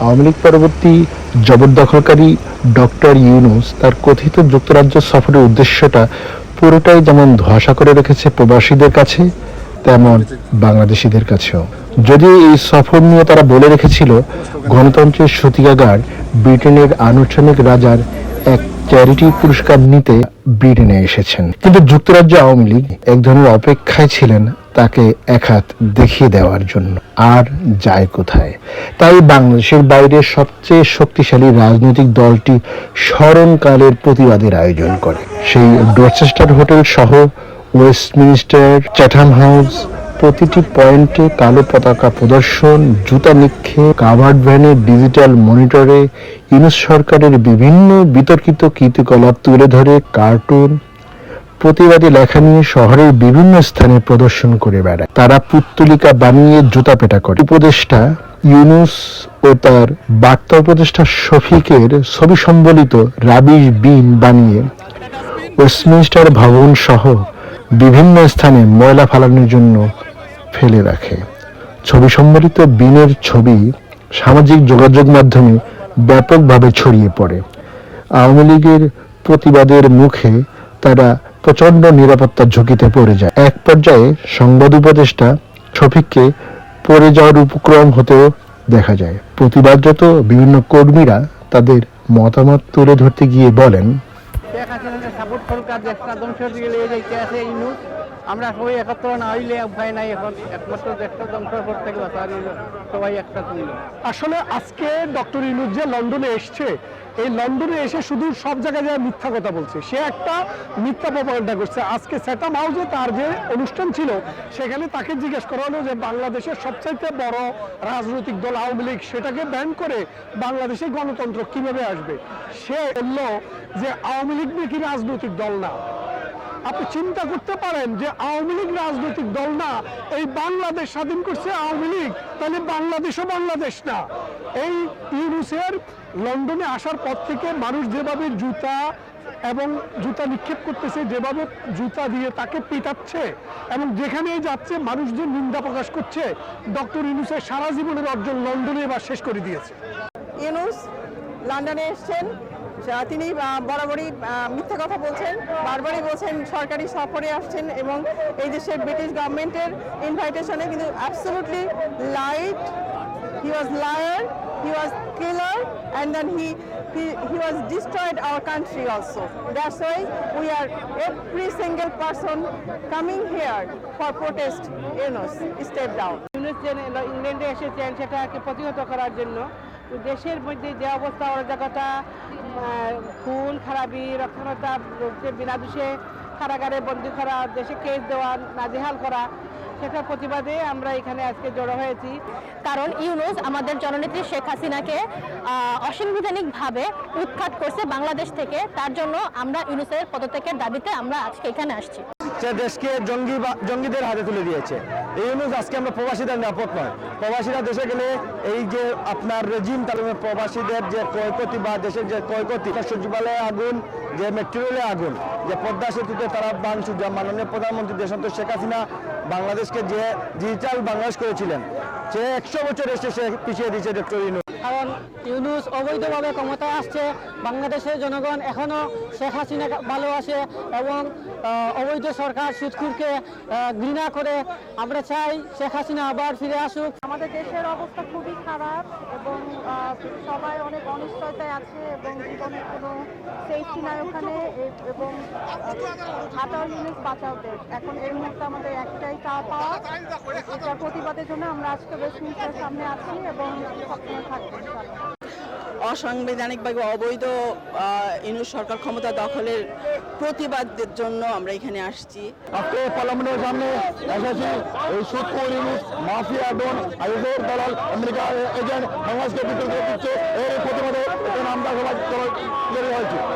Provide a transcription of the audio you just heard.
আওয়ামী লীগ পরবর্তী জবরদখলকারী ডক্টর ইউনুস তার কথিত যুক্তরাজ্য সফরের উদ্দেশ্যটা পুরোটাই যেমন ধোয়াশা করে রেখেছে প্রবাসীদের কাছে, তেমন বাংলাদেশিদের কাছেও। যদিও এই সফর নিয়ে তারা বলে রেখেছিল, গণতন্ত্রের সূতিকাগার ব্রিটেনের আনুষ্ঠানিক রাজার এক চ্যারিটি পুরস্কার নিতে ব্রিটেনে এসেছেন। কিন্তু যুক্তরাজ্য আওয়ামী লীগ এক ধরনের অপেক্ষায় ছিলেন তাকে এক হাত দেখিয়ে দেওয়ার জন্য। আর যায় কোথায়? তাই বাংলাদেশের বাইরে সবচেয়ে শক্তিশালী রাজনৈতিক দলটি স্মরণকালের প্রতিবাদের আয়োজন করে। সেই ডরচেস্টার হোটেল সহ ওয়েস্টমিনিস্টার চ্যাথাম হাউস প্রতিটি পয়েন্টে কালো পতাকা প্রদর্শন, জুতা নিক্ষেপ, কাভার্ড ভ্যানে, ডিজিটাল মনিটরে, ইউনুস সরকারের বিভিন্ন বিতর্কিত কীর্তিকলাপ তুলে ধরে কার্টুন, প্রতিবাদী লেখা নিয়ে শহরের বিভিন্ন স্থানে প্রদর্শন করে বেড়ায়। তারা পুত্তলিকা বানিয়ে জুতা পেটা করে। উপদেষ্টা ইউনুস ও তার বার্তা উপদেষ্টা শফিকের ছবি সম্বলিত রাবিশ বিন বানিয়ে ওয়েস্টমিনস্টার ভবন সহ বিভিন্ন স্থানে ময়লা ফালানোর জন্য ফেলে রাখে। ছবি সম্বলিত বিনের ছবি সামাজিক যোগাযোগ মাধ্যমে ব্যাপকভাবে ছড়িয়ে পড়ে। আওয়ামী লীগের প্রতিবাদের মুখে তারা প্রচণ্ড নিরাপত্তার ঝুঁকিতে পড়ে যায়। এক পর্যায়ে সংবাদ উপদেষ্টা শফিককে পড়ে যাওয়ার উপক্রম হতেও দেখা যায়। প্রতিবাদরত বিভিন্ন কর্মীরা তাদের মতামত তুলে ধরতে গিয়ে বলেন আমরা সবাই একত্র না হইলে উপায় নাই এখন। একমাত্র দেশটা ধ্বংসের পর থেকে বাঁচার সবাই একটা তুলল আসলে আজকে ডক্টর ইনুজ যে লন্ডনে এসছে, এই লন্ডনে এসে শুধু সব জায়গায় যায় মিথ্যা কথা বলছে, সে একটা মিথ্যা প্রপাগান্ডা করছে। আজকে সেটাম হাউসে তার যে অনুষ্ঠান ছিল, সেখানে তাকে জিজ্ঞেস করা হলো যে বাংলাদেশের সবচাইতে বড় রাজনৈতিক দল আওয়ামী লীগ, সেটাকে ব্যান করে বাংলাদেশে গণতন্ত্র কীভাবে আসবে? সে বলল যে আওয়ামী লীগ নাকি রাজনৈতিক দল না। আপনি চিন্তা করতে পারেন যে আওয়ামী লীগ রাজনৈতিক দল না, এই বাংলাদেশ স্বাধীন করছে আওয়ামী লীগ, তাহলে বাংলাদেশও বাংলাদেশ না। এই ইউনুসের লন্ডনে আসার পর থেকে মানুষ যেভাবে জুতা এবং জুতা নিক্ষেপ করতেছে, যেভাবে জুতা দিয়ে তাকে পিটাচ্ছে এবং যেখানে যাচ্ছে মানুষদের নিন্দা প্রকাশ করছে, ডক্টর ইউনুসের সারা জীবনের অর্জন লন্ডনে এবার শেষ করে দিয়েছে। ইউনুস, লন্ডনে এসছেন। তিনি বরাবরই মিথ্যা কথা বলছেন, বারবারই বলছেন সরকারি সফরে আসছেন এবং এই দেশের ব্রিটিশ গভর্নমেন্টের ইনভাইটেশনে কিন্তু absolutely light he was liar he was killer and then he he was destroyed our country also. That's why we are, every single person coming here for protest Yunus step down. Yunus ইংল্যান্ডে এসেছেন, সেটাকে প্রতিহত করার জন্য দেশের মধ্যে যে অবস্থা অরাজকতা খুন খারাপি রক্ষণতা লোককে বিনা দোষে কারাগারে বন্দী করা দেশে কেস দেওয়া নাজেহাল করা সেটার প্রতিবাদে আমরা এখানে আজকে জড়ো হয়েছি। কারণ ইউনুস আমাদের জননেত্রী শেখ হাসিনাকে অসাংবিধানিকভাবে উৎখাত করছে বাংলাদেশ থেকে। তার জন্য আমরা ইউনুসের পদত্যাগের দাবিতে আমরা আজকে এখানে আসছি। দেশকে জঙ্গি জঙ্গিদের হাতে তুলে দিয়েছে। এই ইউনুস আজকে আমরা প্রবাসীদের নিরাপদ নয়। প্রবাসীরা দেশে গেলে এই যে আপনার রেজিম তার প্রবাসীদের যে ক্ষয়ক্ষতি বা দেশের যে ক্ষয়ক্ষতি, সচিবালয়ে আগুন যে মেট্রো রেলে আগুন যে পদ্মা সেতুতে তারা বাংশু যা মাননীয় প্রধানমন্ত্রী দেশান্ত শেখ হাসিনা বাংলাদেশকে যে ডিজিটাল বাংলাদেশ করেছিলেন সে একশো বছর এসে সে পিছিয়ে দিয়েছে ডক্টর ইউনুস। কারণ ইউনুস অবৈধভাবে ক্ষমতায় আসছে বাংলাদেশের জনগণ এখনও শেখ হাসিনা ভালোবাসে এবং অবৈধ সরকার সুদখুরকে ঘৃণা করে। আমরা চাই শেখ হাসিনা আবার ফিরে আসুক। আমাদের দেশের অবস্থা খুবই খারাপ। এবং সবাই অনেক অনিশ্চয়তায় আছে এবং জীবনে কোনো সেফটি নাই ওখানে এবং হাতার জিনিস বাঁচাও দেশ এখন এই মুহূর্তে আমাদের একটাই চা পাওয়া এটা প্রতিবাদের জন্য আমরা আজকে ওয়েস্টমিনিস্টার সামনে আছি এবং সবসময় থাকব। অসাংবিধানিকভাবে অবৈধ ইনু সরকার ক্ষমতা দখলের প্রতিবাদের জন্য আমরা এখানে আসছি। পার্লামেন্টের সামনে এসেছি এই মাফিয়া ডন আইজোর দালাল, আমেরিকা এজেন্ট, বাংলাদেশকে বিতর্ক দিচ্ছে এর প্রতিবাদে আমরা সবাই